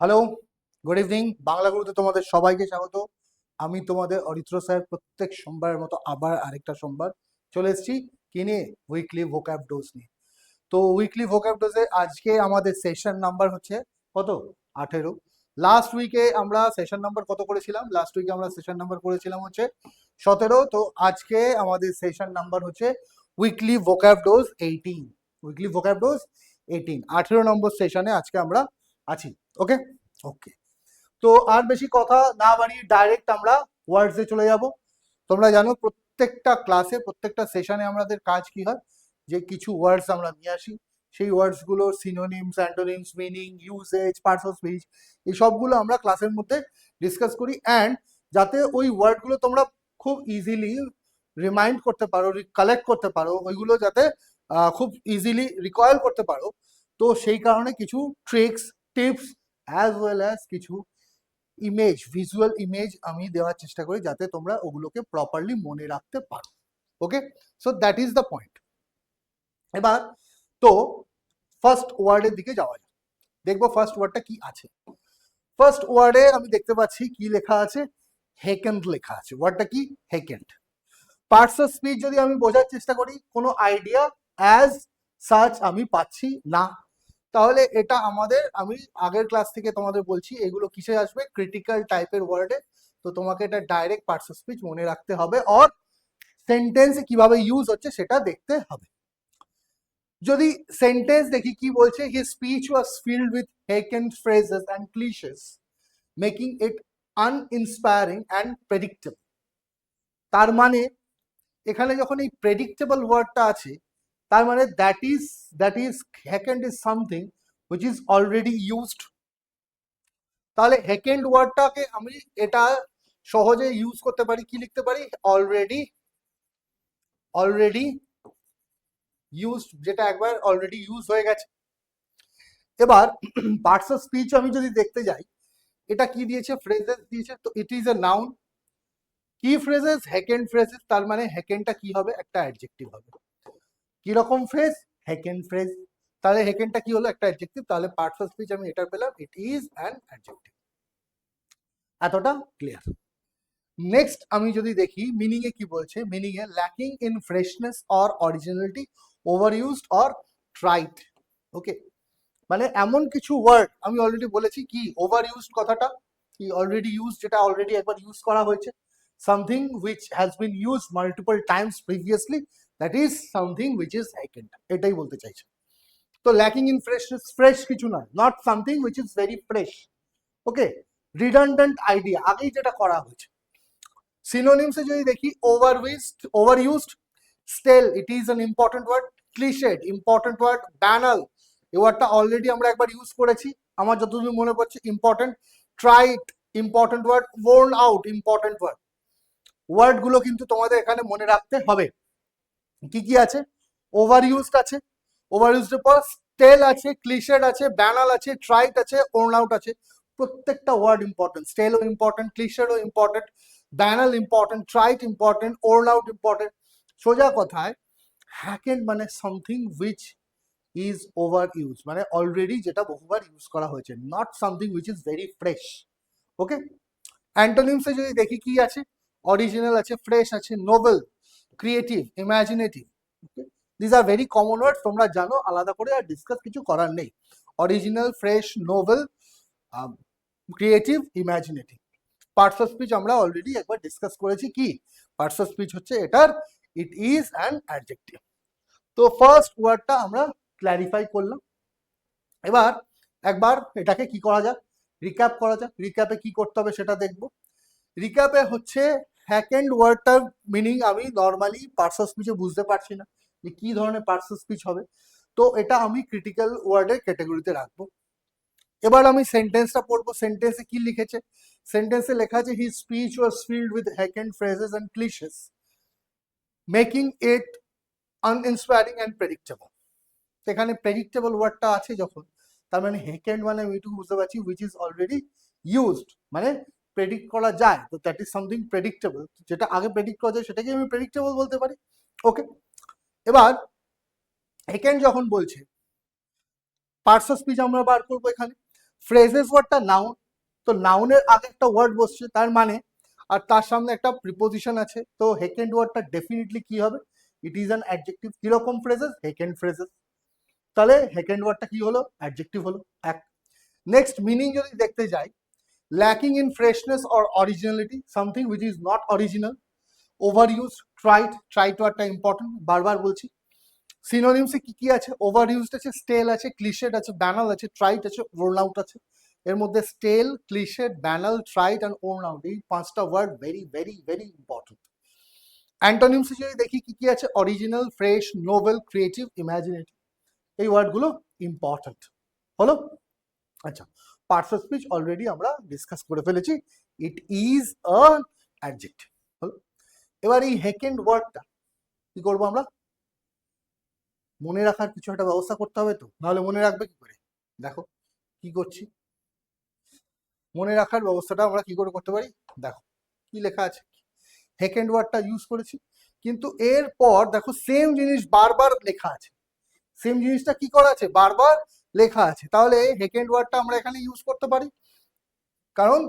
Hello good evening বাংলা গুরুতে তোমাদের সবাইকে স্বাগত। আমি তোমাদের অরিত্র স্যার, প্রত্যেক সোমবারের মতো আবার আরেকটা সোমবার চলে এসেছি কি নিয়ে? উইকলি ভোক্যাব ডোজ নিয়ে। তো উইকলি ভোক্যাব ডোজে আজকে আমাদের সেশন নাম্বার হচ্ছে কত? আঠেরো। লাস্ট উইকে আমরা সেশন নাম্বার কত করেছিলাম? লাস্ট উইকে আমরা সেশন নাম্বার করেছিলাম হচ্ছে সতেরো। তো আজকে আমাদের সেশন নাম্বার হচ্ছে weekly vocab dose eighteen weekly vocab dose eighteen আঠেরো নম্বর সেশনে আজকে আমরা আছি। ওকে ওকে তো আর বেশি কথা না বাড়িয়ে ডাইরেক্ট আমরা ওয়ার্ডসে চলে যাব। তোমরা জানো প্রত্যেকটা ক্লাসে প্রত্যেকটা সেশনে আমাদের কাজ কি হয়? যে কিছু ওয়ার্ডস আমরা নিয়ে আসি। সেই ওয়ার্ডসগুলো synonyms antonyms meaning usage parts of speech এই সবগুলো আমরা ক্লাসের মধ্যে ডিসকাস করি। অ্যান্ড যাতে ওই ওয়ার্ডগুলো তোমরা খুব ইজিলি রিমাইন্ড করতে পারো কালেক্ট করতে পারো, ওইগুলো যাতে খুব ইজিলি রিকয়েল করতে পারো। তো সেই কারণে কিছু tricks tips as well as কিছু ইমেজ ভিজুয়াল ইমেজ আমি দেওয়ার চেষ্টা করি যাতে তোমরা ওগুলোকে প্রপারলি মনে রাখতে পারো। Okay so that is the point এবার, তো ফার্স্ট ওয়ার্ডের দিকে যাওয়া যাক। দেখব ফার্স্ট ওয়ার্ডটা কি আছে। ফার্স্ট ওয়ার্ডে আমি দেখতে পাচ্ছি কি লেখা আছে? হেকেন্ড লেখা আছে। ওয়ার্ডটা কি? হেকেন্ড পার্টস অফ স্পিচ যদি আমি বোঝার চেষ্টা করি, কোনো আইডিয়া অ্যাজ সার্চ আমি পাচ্ছি না। তাহলে এটা আমাদের, আমি আগের ক্লাস থেকে তোমাদের বলছি, এগুলো কিসে আসবে? ক্রিটিক্যাল টাইপের ওয়ার্ডে তো তোমাকে এটা ডাইরেক্ট পার্টস স্পিচ মনে রাখতে হবে অর সেন্টেন্স কীভাবে ইউজ হচ্ছে সেটা দেখতে হবে। যদি সেন্টেন্স দেখি কি বলছে? He speech was filled with hackneyed phrases and cliches making it uninspiring and predictable তার মানে এখানে যখন এই প্রেডিক্টেবল ওয়ার্ডটা আছে তার মানে that is that is hackneyed is something which is already used তাহলে হ্যাকেন্ড ওয়ার্ডটাকে আমি এটা সহজে ইউজ করতে পারি, কি লিখতে পারি? অলরেডি অলরেডি ইউজড যেটা একবার অলরেডি ইউজ হয়ে গেছে। এবার পার্টস অফ স্পিচ আমি যদি দেখতে যাই, এটা কি দিয়েছে? ফ্রেজেস দিয়েছে। তো ইট ইজ এ নাউন কি ফ্রেজেস হ্যাকেন্ড ফ্রেজেস তার মানে হ্যাকেন্ডটা কি হবে? একটা অ্যাডজেক্টিভ হবে। কীরকম ফ্রেজ হেকেন্ড ফ্রেজ তাহলে হেকেন্ডটা কি হলো? একটা অ্যাডজেক্টিভ তাহলে পার্টস অফ স্পিচ আমি এটা পেলাম। ইট ইজ অ্যান অ্যাডজেক্টিভ এতটা ক্লিয়ার নেক্সট আমি যদি দেখি মিনিং এ কি বলছে? Meaning A lacking in freshness or originality over used or trite okay মানে এমন কিছু ওয়ার্ড আমি অলরেডি বলেছি কি? ওভার ইউজড কথাটা। কি অলরেডি ইউজ যেটা অলরেডি একবার ইউজ করা হয়েছে। Something which has been use multiple times previously that is something which is hackneyed এটাই বলতে চাইছে। তো ল্যাকিং ইন ফ্রেশনেস ফ্রেশ কিছু নয় not something which is very fresh okay redundant idea আগেই যেটা করা হয়েছে। সিনোনিমসে যদি দেখি over wished over used stale it is an important word cliched important word banal এই ওয়ার্ডটা অলরেডি আমরা একবার ইউজ করেছি। আমার যতদূর মনে পড়ছে important trite important word worn out important word ওয়ার্ডগুলো কিন্তু তোমাদের এখানে মনে রাখতে হবে। কি কি আছে? ওভার ইউজড আছে। ওভার ইউজডের পর স্টেল আছে ক্লিশেড আছে ব্যানাল আছে ট্রাইট আছে ওর্ন আউট আছে। প্রত্যেকটা ওয়ার্ড ইম্পর্টেন্ট স্টেলও important ক্লিশেডও important banal important trite important worn out important সোজা কথায় হ্যাকেন্ড মানে something which is over use মানে অলরেডি যেটা বহুবার ইউজ করা হয়েছে। Not something which is very fresh okay অ্যান্টোনিমসে যদি দেখি কি আছে? অরিজিনাল আছে ফ্রেশ আছে novel creative imaginative this are very common word তোমরা জানো, আলাদা করে আর ডিসকাস কিছু করার নেই। Original fresh novel creative imaginative parts of speech আমরা অলরেডি একবার ডিসকাস করেছি কি? পার্টস অফ স্পিচ হচ্ছে এটার ইট ইজ অ্যান অ্যাডজেক্টিভ তো ফার্স্ট ওয়ার্ডটা আমরা ক্ল্যারিফাই করলাম। এবার একবার এটাকে কি করা যাক? রিক্যাপ করা যাক। রিক্যাপে কি করতে হবে সেটা দেখব। রিক্যাপে হচ্ছে হ্যাকেন্ড ওয়ার্ডটার মিনিং আমি নর্মালি পার্টস অফ স্পিচে বুঝতে পারছি না যে কি ধরনের পার্টস অফ স্পিচ হবে। তো এটা আমি ক্রিটিক্যাল ওয়ার্ডের ক্যাটাগরিতে রাখব। এবার আমি সেন্টেন্সটা পড়ব। সেন্টেন্সে কি লিখেছে? সেন্টেন্সে লেখা আছে he speech was filled with hackneyed phrases and cliches making it uninspiring and predictable এখানে প্রেডিক্টেবল ওয়ার্ডটা আছে যখন, তার মানে হেকেন্ড মানে আমি এটুকু বুঝতে পারছি উইচ ইজ অলরেডি ইউজড মানে প্রেডিক্ট করা যায়, তো দ্যাট ইজ সামথিং প্রেডিক্টেবল যেটা আগে প্রেডিক্ট করা যায় সেটাকে আমি প্রেডিক্টেবল বলতে পারি ওকে এবার হেকেন্ড যখন বলছে পার্টস অফ স্পিচ আমরা বার করব এখানে ফ্রেজেস ওয়ার্ডটা নাউন তো নাউনের আগে একটা ওয়ার্ড বসছে, তার মানে আর তার সামনে একটা প্রিপোজিশন আছে, তো হেকেন্ড ওয়ার্ডটা ডেফিনেটলি কি হবে? ইট ইজ অ্যান অ্যাডজেক্টিভ কীরকম ফ্রেজেস হেকেন্ড ফ্রেজেস তাহলে হেকেন্ড ওয়ার্ডটা কি হলো? অ্যাডজেক্টিভ হলো, এক। নেক্সট মিনিং যদি দেখতে যাই in freshness or originality something which is not original over use trite try to একটা ইম্পর্টেন্ট বারবার বলছি। সিনোনিমসে কি কি আছে? ওভার ইউজড আছে স্টেল আছে ক্লিশেড আছে ব্যানাল আছে ট্রাইট আছে ওর্ন আউট আছে। এর মধ্যে stale cliched banal trite and worn out এই পাঁচটা word very very very important অ্যান্টোনিমসে যদি দেখি কি কি আছে? Original fresh novel creative imaginative এই ওয়ার্ডগুলো ইম্পর্টেন্ট হলো? আচ্ছা পার্টস অফ স্পিচ অলরেডি আমরা ডিসকাস করে ফেলেছি। ইট ইজ আ হলো। এবার এই হেকেন্ড ওয়ার্ডটা কি করব আমরা? মনে রাখার কিছু একটা ব্যবস্থা করতে হবে তো। নাহলে মনে রাখবে কি করে? দেখো, কি করছি? মনে রাখার ব্যবস্থাটা আমরা কি করে করতে পারি? দেখো, কি লেখা আছে? হেকেন্ড ওয়ার্ডটা ইউজ করেছি। কিন্তু এরপর দেখো সেম জিনিস বারবার লেখা আছে। সেম জিনিসটা কি করা আছে? বারবার লেখা আছে। তাহলে হেকেন্ড ওয়ার্ডটা আমরা এখানে ইউজ করতে পারি। কারণ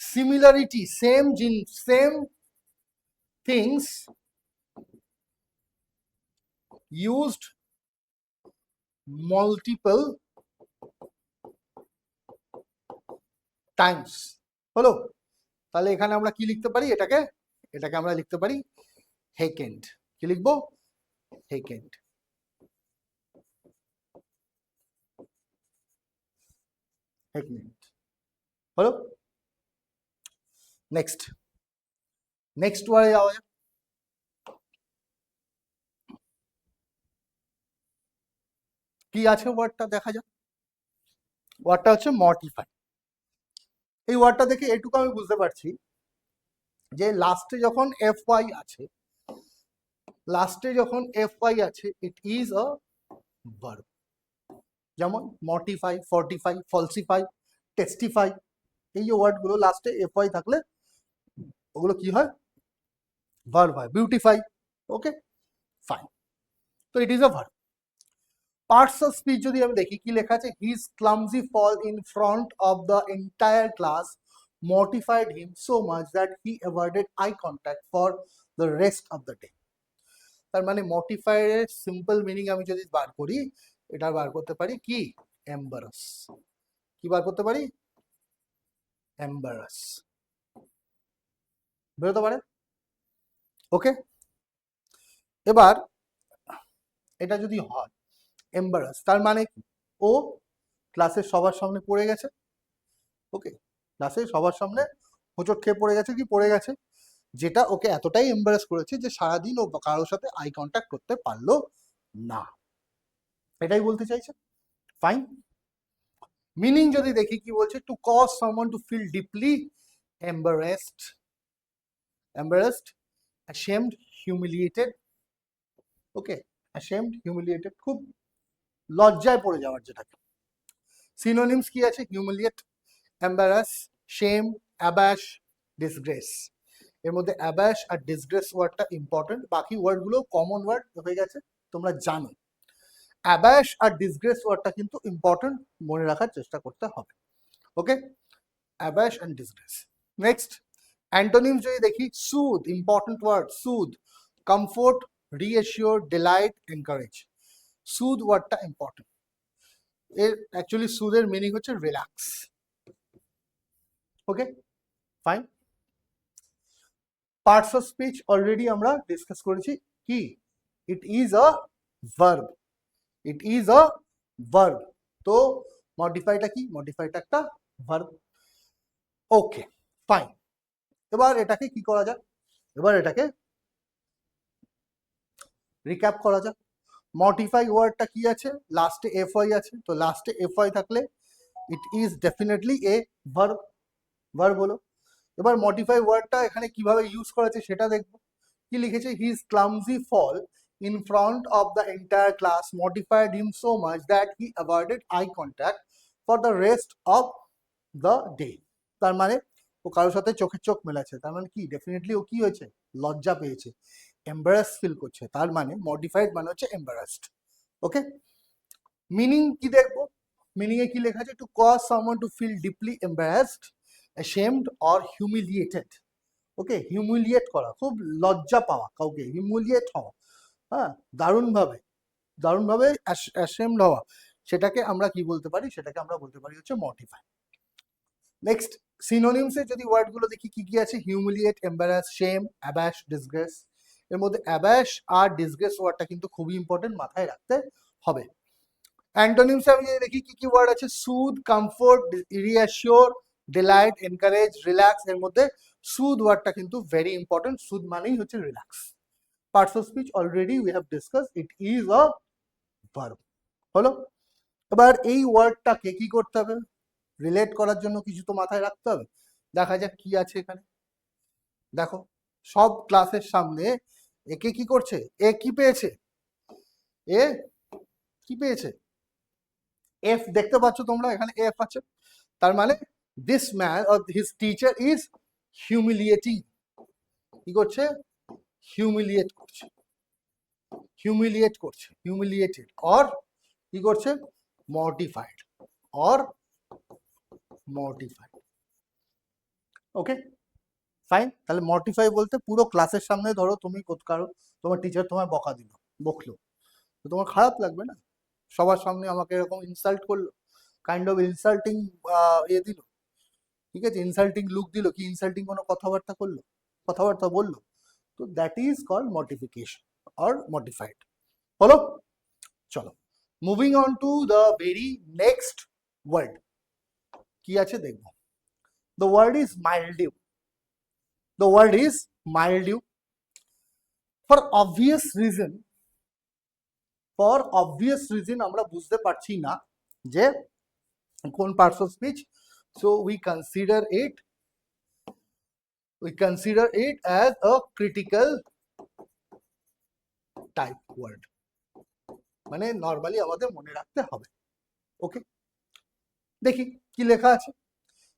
সিমিলারিটি সেম জিন same things used multiple times হলো? তাহলে এখানে আমরা কি লিখতে পারি? এটাকে এটাকে আমরা লিখতে পারি হেকেন্ড কি লিখব? হেকেন্ড হেকেন্ড হলো নেক্সট নেক্সট ওয়ার্ডে যাওয়া যাক কি আছে ওয়ার্ডটা দেখা যাক। ওয়ার্ডটা হচ্ছে মর্টিফাই এই ওয়ার্ডটা দেখে এটুকু আমি বুঝতে পারছি যে লাস্টে যখন এফ ওয়াই আছে লাস্টে যখন এফ ওয়াই আছে ইট ইজ আ ভার্ব যেমন মর্টিফাই ফর্টিফাই ফলসিফাই টেস্টিফাই এই যে ওয়ার্ডগুলো লাস্টে এফ ওয়াই থাকলে ওগুলো কি হয়? ভার্ব হয়। বিউটিফাই ওকে ফাইন তো it is a verb parts of speech যদি আমি দেখি, কি লেখা আছে? His clumsy fall in front of the entire class mortified him so much that he avoided eye contact for the rest of the day. তার মানে মর্টিফাইড এর simple meaning আমি যদি বার করি এটা বার করতে পারি কি? এম্বারাস কি বার করতে পারি? এম্বারাস বেরোতে পারে। ওকে এবার এটা যদি হয় এম্বারাস তার মানে ও ক্লাসের সবার সামনে পড়ে গেছে। ওকে ক্লাসে সবার সামনে হোঁচট খেয়ে পড়ে গেছে কি? পড়ে গেছে। যেটা ওকে এতটাই এম্বারেস করেছে যে সারাদিন ও কারোর সাথে আই কন্ট্যাক্ট করতে পারল না। এটাই বলতে চাইছে ফাইন মিনিং যদি দেখি কি বলছে to cause someone to feel deeply embarrassed embarrassed ashamed humiliated okay ashamed humiliated খুব লজ্জায় পড়ে যাওয়ার যেটাকে। সিনোনিমস কি আছে? Humiliate embarrass shame abash disgrace এর মধ্যে অ্যাবাশ আর ডিসগ্রেস ওয়ার্ডটা ইম্পর্টেন্ট বাকি ওয়ার্ডগুলো কমন ওয়ার্ড হয়ে গেছে, তোমরা জানো। অ্যাবাশ আর ডিসগ্রেস ওয়ার্ডটা কিন্তু ইম্পর্টেন্ট মনে রাখার চেষ্টা করতে হবে okay abash and disgrace next antonyms যদি দেখি soothe important word soothe comfort reassure delight encourage soothe ওয়ার্ডটা ইম্পর্টেন্ট এর অ্যাকচুয়ালি সুদের মিনিং হচ্ছে relax okay fine parts of speech already আমরা ডিসকাস করেছি, কি? It is a verb it is a verb তো মডিফাইটা কি? মডিফাইটা একটা ভার্ব ওকে ফাইন এবার এটাকে কি করা যাক? এবার এটাকে রিক্যাপ করা যাক। মডিফাই ওয়ার্ডটা কি আছে? লাস্টে এফ ওয়াই আছে। তো লাস্টে এফ ওয়াই থাকলে it is definitely a verb verb হলো। এবার মডিফাই ওয়ার্ডটা এখানে কীভাবে ইউজ করা সেটা দেখব। কি লিখেছে? His clumsy fall in front of the entire class modified him so much that he avoided eye contact for the rest of the day তার মানে ও কারোর সাথে চোখে চোখ মেলাচ্ছে। তার মানে কি? ডেফিনেটলি ও কি হয়েছে? লজ্জা পেয়েছে। এম্বারাস ফিল করছে। তার মানে মডিফাইড মানে হচ্ছে এম্বারাসড ওকে মিনিং কি দেখব? মিনিং এ কি লেখা আছে? To cause someone to feel deeply embarrassed ashamed or humiliated okay humiliate করা। খুব লজ্জা পাওয়া কাউকে। হিউমিলিয়েট হওয়া। হ্যাঁ দারুণভাবে দারুণভাবে অ্যাশেমড হওয়া। সেটাকে আমরা কি বলতে পারি? সেটাকে আমরা বলতে পারি হচ্ছে মর্টিফাই নেক্সট সিনোনিমসে যদি ওয়ার্ডগুলো দেখি, কি কি আছে? Humiliate embarrass shame abash disgrace এর মধ্যে অ্যাবাশ আর ডিসগ্রেস ওয়ার্ডটা কিন্তু খুবই ইম্পর্টেন্ট মাথায় রাখতে হবে। অ্যান্টোনিমসে আমি যদি দেখি, কি কি ওয়ার্ড আছে? Soothe comfort reassure delight encourage relax এর মধ্যে সুদ ওয়ার্ডটা কিন্তু ভেরি ইম্পর্টেন্ট সুদ মানেই হচ্ছে relax parts of speech already we have discuss it is a verb হলো? এবার এই ওয়ার্ডটাকে কি করতে হবে? রিলেট করার জন্য কিছু তো মাথায় রাখতে হবে। দেখা যাক কি আছে এখানে। দেখো, সব ক্লাসের সামনে একে কি করছে? এ কি পেয়েছে? এ কি পেয়েছে? এফ দেখতে পাচ্ছ তোমরা, এখানে এফ আছে। তার মানে this man or his teacher is humiliating কি করছে? হিউমিলিয়েট করছে। হিউমিলিয়েট করছে হিউমিলিয়েটেড অর কি করছে? মর্টিফাইড অর মর্টিফাইড ওকে ফাইন তাহলে মর্টিফাই বলতে পুরো ক্লাসের সামনে ধরো তুমি কারও, তোমার টিচার তোমায় বকা দিল, বকলো। তো তোমার খারাপ লাগবে না? সবার সামনে আমাকে এরকম ইনসাল্ট করল কাইন্ড অফ ইনসাল্টিং ইয়ে দিল। ঠিক আছে? ইনসাল্টিং লুক দিল, কি ইনসাল্টিং কোনো কথাবার্তা করল? কথাবার্তা বলল? তো that is call mortification or modified হলো চলো moving on to the very next word কি আছে দেখব the word is mildew the word is mildew for obvious reason for obvious reason আমরা বুঝতে পারছি না যে কোন parts of speech so we consider it we consider it as a critical type word মানে নর্মালি আমাদের মনে রাখতে হবে ওকে দেখি কি লেখা আছে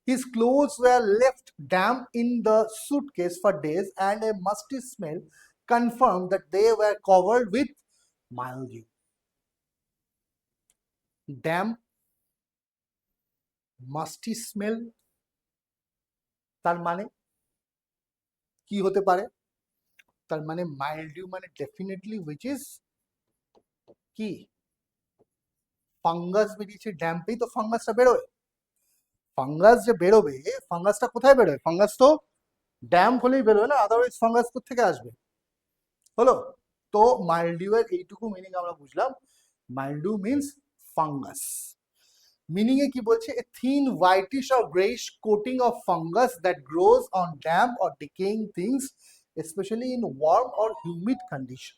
His clothes were left damp in the suitcase for days, and a musty smell confirmed that they were covered with mildew. Damp, musty smell, তার মানে কি হতে পারে? তার মানে মাইল্ডিউ মানে ডেফিনেটলি উইচ ইজ কি? ফাঙ্গাস বেরিয়েছে ড্যাম্পেই তো ফাঙ্গাসটা বেরোয়। ফাঙ্গাস যে বেরোবে ফাঙ্গাসটা কোথায় বেরোয়? ফাঙ্গাস তো ড্যাম্প হলেই বেরোয় না আদারওয়াইজ ফাঙ্গাস থেকে আসবে? হলো? তো মাইল্ডিউ এর এইটুকু মিনিং আমরা বুঝলাম। মাইল্ডিউ মিনস ফাঙ্গাস মিনিং এ কি বলছে? A thin whitish or greyish coating of fungus that grows on damp or decaying things specially in warm or humid condition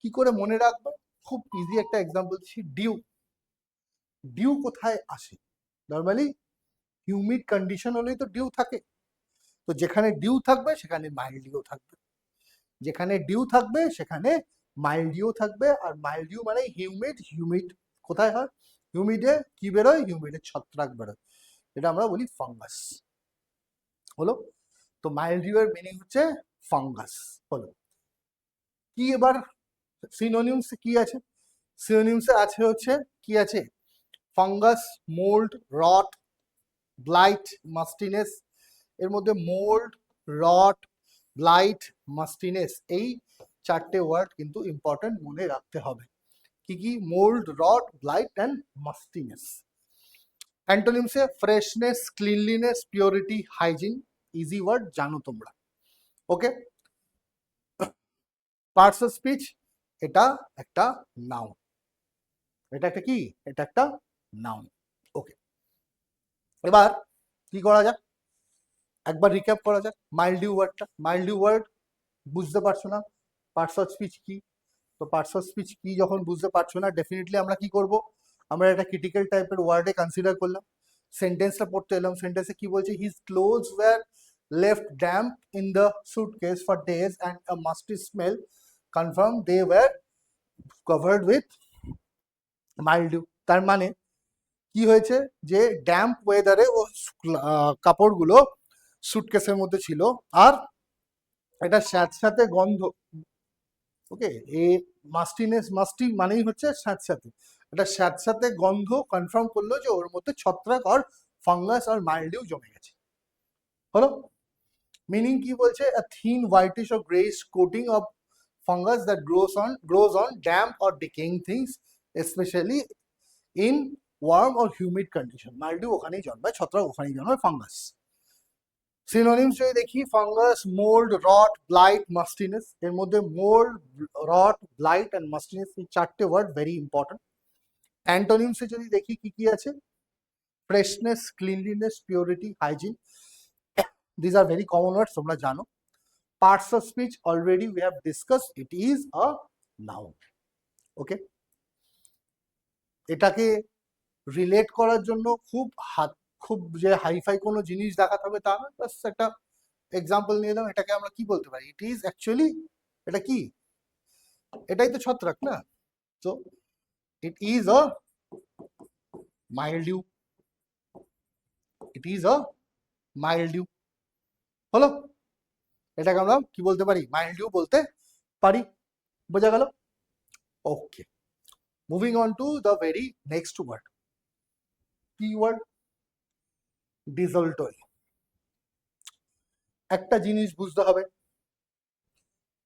কি করে মনে রাখবে খুব ইজি একটা এক্সাম্পল দিচ্ছি ডিউ ডিউ কোথায় আসে? নর্মালি হিউমিড কন্ডিশন হলেই তো ডিউ থাকে। তো যেখানে ডিউ থাকবে, সেখানে মাইল্ডিও থাকবে। যেখানে ডিউ থাকবে, সেখানে মাইল্ডিও থাকবে। আর মাইল্ডিউ মানে হিউমিড হিউমিড কোথায় হয়? হিউমিডে কি বেরোয়? হিউমিডে ছত্রাক বেরোয়। এটা আমরা বলি ফাঙ্গাস। হলো? তো মাইল্ডিউ এর মিনিং হচ্ছে ফাঙ্গাস। হলো? কি এবার সিনোনিমস কি আছে? সিনোনিমসে আছে হচ্ছে, কি আছে? Fungus, mould, rot, blight, mustiness. এর মধ্যে মোল্ড, রট, ব্লাইট, মাস্টিনেস এই চারটে ওয়ার্ড কিন্তু ইম্পর্টেন্ট মনে রাখতে হবে। কি কি mould rot blight and mustiness অ্যান্টোনিমসে freshness cleanliness purity hygiene easy word জানো তোমরা ওকে পার্টস অফ স্পিচ এটা একটা নাউন এটা একটা কি এটা একটা নাউন ওকে এবার কি করা যাক একবার রিক্যাপ করা যাক মাইল্ডিউ ওয়ার্ডটা মাইল্ডিউ ওয়ার্ড বুঝতে পারছ না পার্টস অফ স্পিচ কি তো পার্টস অফ স্পিচ কি যখন বুঝতে পারছ না ডেফিনেটলি আমরা কি করব? আমরা একটা ক্রিটিক্যাল টাইপের ওয়ার্ডে কনসিডার করলাম। সেন্টেন্সটা পড়তে এলাম। সেন্টেন্সে কি বলছে? His clothes were left damp in the suitcase for days and a musty smell confirmed they were covered with mildew তার মানে কি হয়েছে? যে ড্যাম্প ওয়েদারে ও কাপড়গুলো সুটকেসের মধ্যে ছিল। আর এটা স্যাঁতস্যাঁতে গন্ধ ওকে এ মাস্টিনেস মাস্টি মানেই হচ্ছে স্যাঁতস্যাঁতে। একটা স্যাঁতস্যাঁতে গন্ধ কনফার্ম করল যে ওর মধ্যে ছত্রাক আর ফাঙ্গাস আর মাইল্ডিউ জমে গেছে। হলো? মিনিং কি বলছে? A thin whitish or grayish coating of fungus that grows on grows on damp or decaying things especially in warm or humid condition mildew ওখানেই জন্মায়, ছত্রাক ওখানেই জন্মায় ফাঙ্গাস সিনোনিমস যদি দেখি fungus mould rot blight mustiness এর মধ্যে mould rot blight and mustiness এই চারটে ওয়ার্ড ভেরি ইম্পর্টেন্ট অ্যান্টোনিমসে যদি দেখি কি কি আছে? Freshness cleanliness purity hygiene this are very common words তোমরা জানো। Parts of speech already we have discuss it is a noun okay এটাকে রিলেট করার জন্য খুব হাত খুব যে হাইফাই কোনো জিনিস দেখাতে হবে তা না বাস একটা এক্সাম্পল নিয়ে এলাম, এটাকে আমরা কি বলতে পারি? ইট ইজ অ্যাকচুয়ালি এটা কি? এটাই তো ছত্রাক না? তো it is a মাইল্ডিউ it is আ মাইল্ডিউ হলো? এটাকে আমরা কি বলতে পারি? মাইল্ডিউ বলতে পারি। বোঝা গেল? Okay moving on to the very next word কি ওয়ার্ড ডিজলটরি একটা জিনিস বুঝতে হবে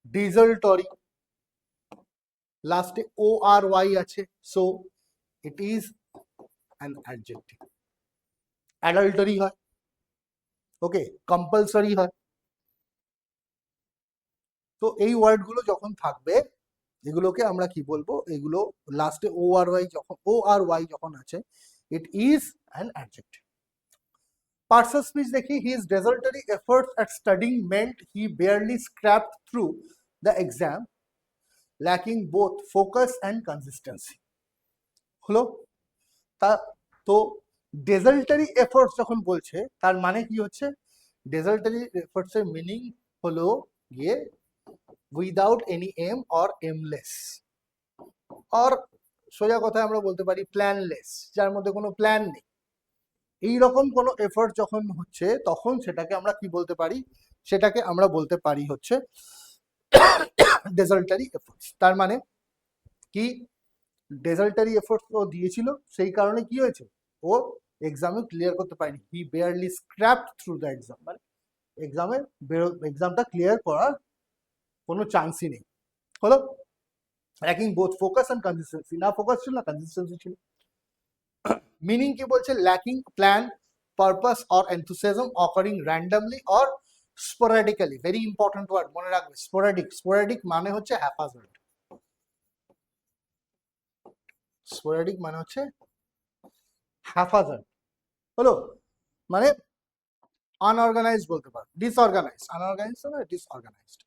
ডিজলটরি লাস্টে ও আর ওয়াই আছে so it is an adjective adultery হয় ওকে কম্পালসারি হয়। তো এই ওয়ার্ডগুলো যখন থাকবে, এগুলোকে আমরা কি বলব, এগুলো লাস্টে ও আর ওয়াই যখন ও আর ওয়াই যখন আছে ইট ইজ অ্যান অ্যাডজেক্টিভ পার্সেল স্মিথ দেখি his desultory efforts at studying meant he barely scrape through the exam lacking both focus and consistency হলো তা, তো ডেজাল্টারি এফোর্টস যখন বলছে, তার মানে কি হচ্ছে? ডেজাল্টারি এফোর্টসের মিনিং হলো গিয়ে without any aim or aimless or সোজা কথায় আমরা বলতে পারি প্ল্যানলেস যার মধ্যে কোনো প্ল্যান নেই। এই রকম কোনো এফোর্ট যখন হচ্ছে, তখন সেটাকে আমরা কি বলতে পারি? সেটাকে আমরা বলতে পারি হচ্ছে ডেজাল্টারি এফোর্টস তার মানে কি? ডেজাল্টারি এফোর্টস ও দিয়েছিল, সেই কারণে কি হয়েছে? ও এক্সামে ক্লিয়ার করতে পারেনি। He barely scrape through the exam মানে এক্সামে এক্সামটা ক্লিয়ার করার কোনো চান্সই নেই। হলো? Lacking both focus and consistency না ফোকাস ছিল, না কনসিস্টেন্সি ছিল। মিনিং কি বলছে? Lacking plan purpose or enthusiasm occurring randomly or sporadically very important word মনে রাখবে। স্পোরাডিক স্পোরাডিক মানে হচ্ছে হ্যাপাজার্ড স্পোরাডিক মানে হচ্ছে হ্যাপাজার্ড হলো মানে আনঅর্গানাইজড বলতে পারো। ডিসঅর্গানাইজড আনঅর্গানাইজড না ডিসঅর্গানাইজড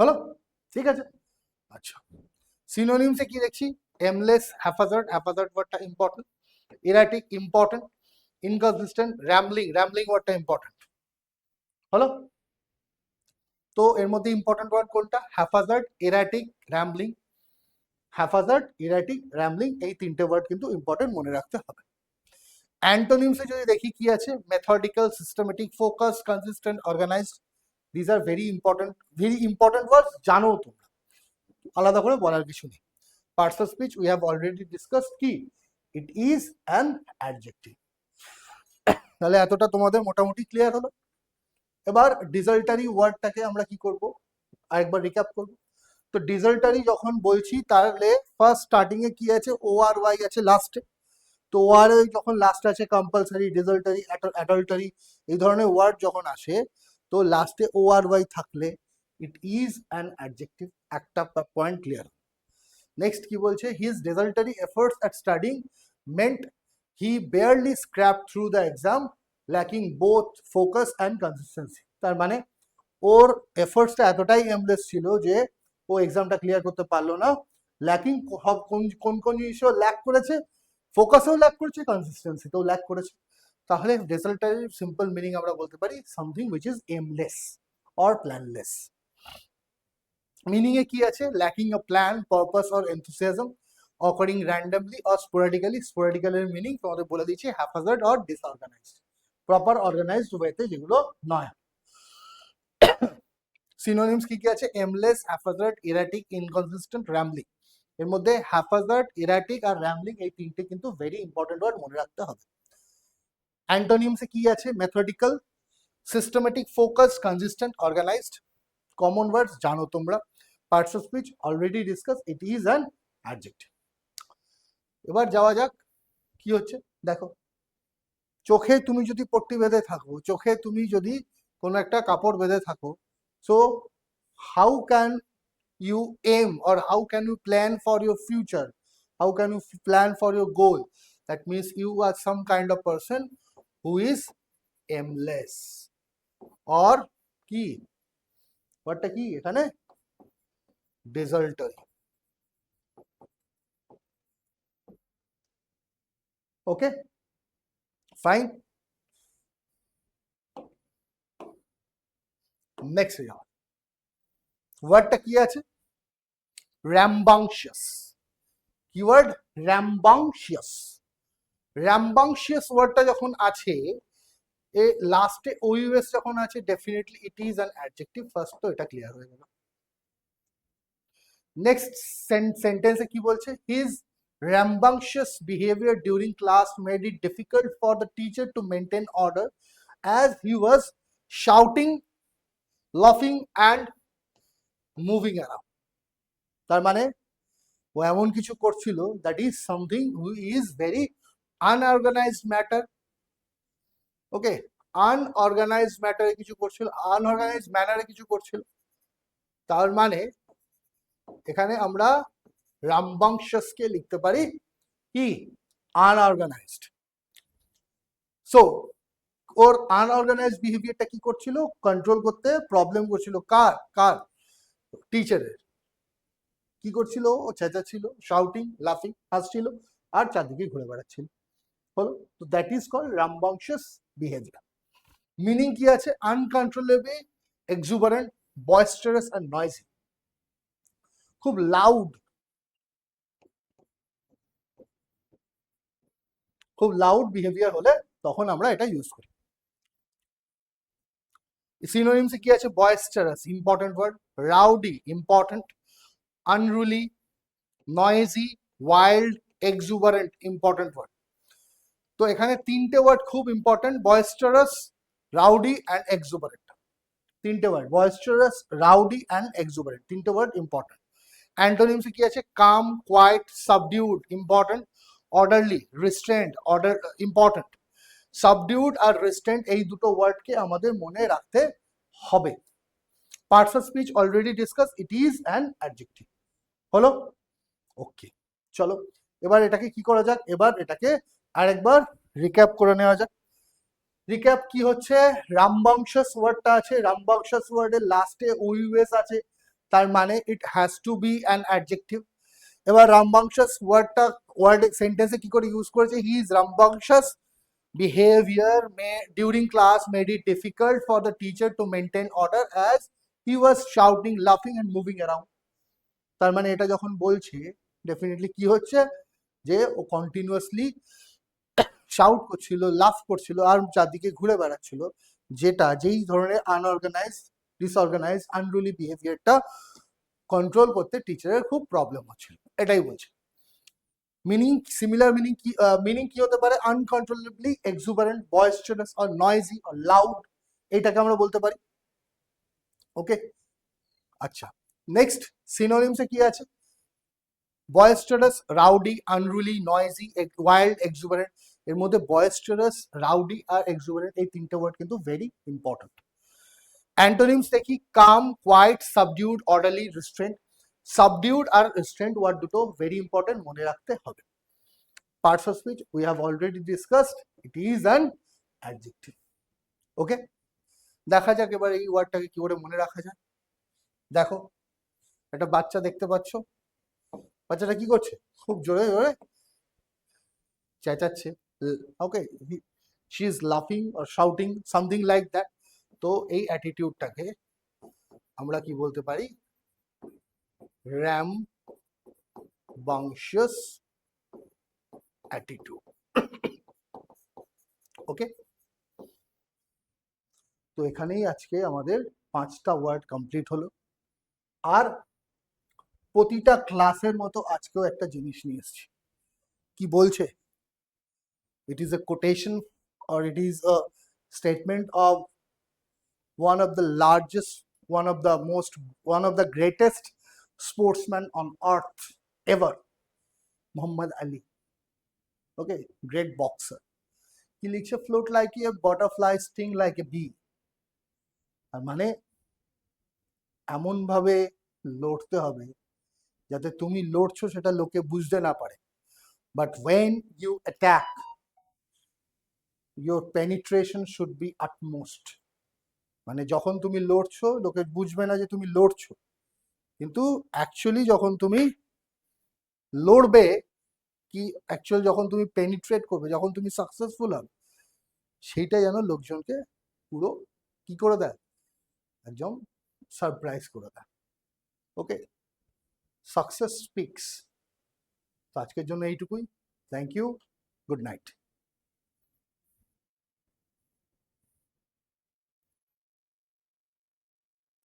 হলো ঠিক আছে? আচ্ছা। সিনোনিমসে কি দেখছি? এমলেস হ্যাফাজার্ড হ্যাফাজার্ড ওয়ার্ডটা important erratic important inconsistent rambling rambling ওয়ার্ডটা ইম্পর্টেন্ট হলো? তো এর মধ্যে ইম্পর্টেন্ট ওয়ার্ড কোনটা? হ্যাফাজার্ড এরাটিক র্যামলিং হ্যাফাজার্ড ইরাটিক র্যামলিং এই তিনটে ওয়ার্ড কিন্তু ইম্পর্টেন্ট মনে রাখতে হবে। অ্যান্টোনিমসে যদি দেখি কি আছে? Methodical systematic focus consistent organised these are very important very important words জানো তোমরা আলাদা করে বলার কিছু নেই। Parts of speech we have already discuss কি? ইট ইজ অ্যান অ্যাডজেক্টিভ তাহলে এতটা তোমাদের মোটামুটি ক্লিয়ার হলো। এবার ডিজাল্টারি ওয়ার্ডটাকে আমরা কি করব? আরেকবার রিক্যাপ করব। তো ডিজাল্টারি যখন বলছি, তাহলে ফার্স্ট স্টার্টিং এ কি আছে? ও আর ওয়াই আছে লাস্টে তো ও আর ওয়াই যখন লাস্ট আছে কম্পালসারি ডিজাল্টারি অ্যাডাল্টারি এই ধরনের ওয়ার্ড যখন আসে, তো লাস্টে ও আর ওয়াই থাকলে ইট ইজ অ্যান অ্যাডজেক্টিভ একটা পয়েন্ট ক্লিয়ার নেক্সট কি বলছে his desultory efforts at studying meant he barely scrape through the exam lacking both focus and consistency তার মানে ওর এফোর্টসটা এতটাই এমলেস ছিল যে, ও এক্সামটা ক্লিয়ার করতে পারল না। ল্যাকিং কোন কোন জিনিসও ল্যাক করেছে ফোকাসেও ল্যাক করেছে কনসিস্টেন্সিতেও ল্যাক করেছে। তাহলে ডেজাল্টারি সিম্পল মিনিং আমরা বলতে পারি something which is aimless or planless meaning এ কি আছে? Lacking a plan purpose or enthusiasm occurring randomly or sporadically স্পোরাডিক্যালের meaning তোমাদের বলে দিচ্ছি haphazard or disorganised proper organised ওয়েতে যেগুলো নয়। সিনোনিমস কি কি আছে? এমলেস হ্যাফাজার্ড ইরাটিক ইনকনসিস্টেন্ট র্যামলিং এর মধ্যে হ্যাফাজার্ড ইরাটিক আর র্যামলিং এই তিনটে কিন্তু ভেরি ইম্পর্টেন্ট ওয়ার্ড মনে রাখতে হবে। অ্যান্টোনিমসে কি আছে? Methodical systematic focus consistent organised common words জানো তোমরা। Parts of speech already discuss it is an adjective এবার যাওয়া যাক, কি হচ্ছে? দেখো, চোখে তুমি যদি পট্টি বেঁধে থাকো, চোখে তুমি যদি কোনো একটা কাপড় বেঁধে থাকো so how can you aim or how can you plan for your future how can you plan for your goal that means you are some kind of person who is aimless or কি ওয়ার্ডটা কি? এখানে ডিজাল্টারি okay fine next যাওয়া ওয়ার্ডটা কি আছে? র্যাম্বাংশিয়াস keyword র্যাম্বাংশিয়াস র্যাম্বাংশিয়াস ওয়ার্ডটা যখন আছে, এ লাস্টে ওইউএস যখন আছে definitely it is an adjective first তো এটা ক্লিয়ার হয়ে গেল। নেক্সট সেন্টেন্সে কি বলছে his rambunctious behavior during class made it difficult for the teacher to maintain order as he was shouting, laughing, and moving around. তার মানে ও এমন কিছু করছিল that is something who is very unorganised matter okay unorganised ম্যাটারে কিছু করছিল unorganised ম্যানারে কিছু করছিল তার মানে এখানে আমরা রামবংশসকে লিখতে পারি কি? আনঅর্গানাইজড সো ওর আনঅর্গানাইজড বিহেভিয়ারটা কি করছিল? কন্ট্রোল করতে প্রবলেম করছিল কার? কার? টিচারের কি করছিল? ও চেঁচাচ্ছিল শাউটিং লাফিং হাসছিল আর চারদিকে ঘুরে বেড়াচ্ছিল। হলো তো that is call rambunctious behaviour meaning কি আছে? আনকন্ট্রোলেবল এক্সুবারেন্ট বয়েস্টারাস আর নয়েজি খুব লাউড খুব লাউড বিহেভিয়ার হলে তখন আমরা এটা ইউজ করি। সিনোনিমসে কি আছে? Boisterous important word rowdy important unruly noisy wild exuberant important word তো এখানে তিনটে ওয়ার্ড খুব important boisterous rowdy and exuberant তিনটে word boisterous rowdy and exuberant তিনটে ওয়ার্ড ইম্পর্টেন্ট অ্যান্টোনিমসে কি আছে? Calm, quiet, subdued important orderly, restraint, order important subdued আর restraint এই দুটো ওয়ার্ডকে আমাদের মনে রাখতে হবে। Parts of speech already discuss it is an adjective. হলো? ওকে, চলো, এবার এটাকে কি করা যাক? এবার এটাকে আরেকবার রিক্যাপ করে নেওয়া যাক। রিক্যাপ কি হচ্ছে? রামবংশস ওয়ার্ডটা আছে। রামবংশস ওয়ার্ডের লাস্টে ওইউএস আছে। তার মানে it has to be an adjective এবার রামবংশস ওয়ার্ডটা ওয়ার্ড সেন্টেন্সে কি করে ইউজ করেছে? He is rambunctious behaviour may during class made it difficult for the teacher to maintain order as he was shouting লাফিং অ্যান্ড মুভিং অ্যারাউন্ড তার মানে এটা যখন বলছে ডেফিনেটলি কি হচ্ছে? যে ও কন্টিনিউয়াসলি শাউট করছিল লাফ করছিল, আর চারদিকে ঘুরে বেড়াচ্ছিল। যেটা যেই ধরনের আনঅর্গানাইজ ডিসঅর্গানাইজ আনরুলি বিহেভিয়ারটা কন্ট্রোল করতে টিচারের খুব প্রবলেম হচ্ছিল। এটাই বলছে। মিনিং সিমিলার মিনিং কি মিনিং কি হতে পারে? Uncontrollably exuberant boisterous or noisy or loud এটাকে আমরা বলতে পারি। ওকে আচ্ছা নেক্সট সিনোনিমসে কি আছে? Boisterous rowdy unruly noisy wild exuberant এর মধ্যে বয়েস্টারাস রাউডি আর এক্সুবারেন্ট এই তিনটে ওয়ার্ড কিন্তু ভেরি ইম্পর্টেন্ট অ্যান্টোনিমস দেখি calm quiet subdued orderly restraint subdued আর রিস্ট্রেন্ট ওয়ার্ড দুটো ভেরি ইম্পর্টেন্ট মনে রাখতে হবে। Parts of speech we have already discussed it is an adjective okay দেখা যাক এবার এই ওয়ার্ডটাকে কি করে মনে রাখা যায়। দেখো, একটা বাচ্চা দেখতে পাচ্ছ। বাচ্চাটা কি করছে? খুব জোরে জোরে চেঁচাচ্ছে। ওকে শি ইজ লাফিং or shouting something like that তো এই অ্যাটিটিউডটাকে আমরা কি বলতে পারি? র্যাম বাংশিয়াস অ্যাটিটিউড ওকে তো এখানেই আজকে আমাদের পাঁচটা ওয়ার্ড কমপ্লিট হলো। আর প্রতিটা ক্লাসের মতো আজকেও একটা জিনিস নিয়ে এসেছি। কি বলছে? It is a quotation or it is a statement of one of the largest one of the most one of the greatest sportsmen on earth ever muhammad ali okay great boxer he লিখছে float like a butterfly sting like a bee আর মানে এমন ভাবে লড়তে হবে যাতে তুমি লড়ছো সেটা লোকে বুঝতে না পারে but when you attack your penetration should be utmost মানে যখন তুমি লড়ছো, লোকে বুঝবে না যে তুমি লড়ছো। কিন্তু অ্যাকচুয়ালি যখন তুমি লড়বে, কি অ্যাকচুয়াল যখন তুমি পেনিট্রেট করবে, যখন তুমি সাকসেসফুল হবে, সেইটা যেন লোকজনকে পুরো কি করে দেয়? একদম সারপ্রাইজ করে দেয়। ওকে সাকসেস স্পিক্স তো আজকের জন্য এইটুকুই। Thank you good night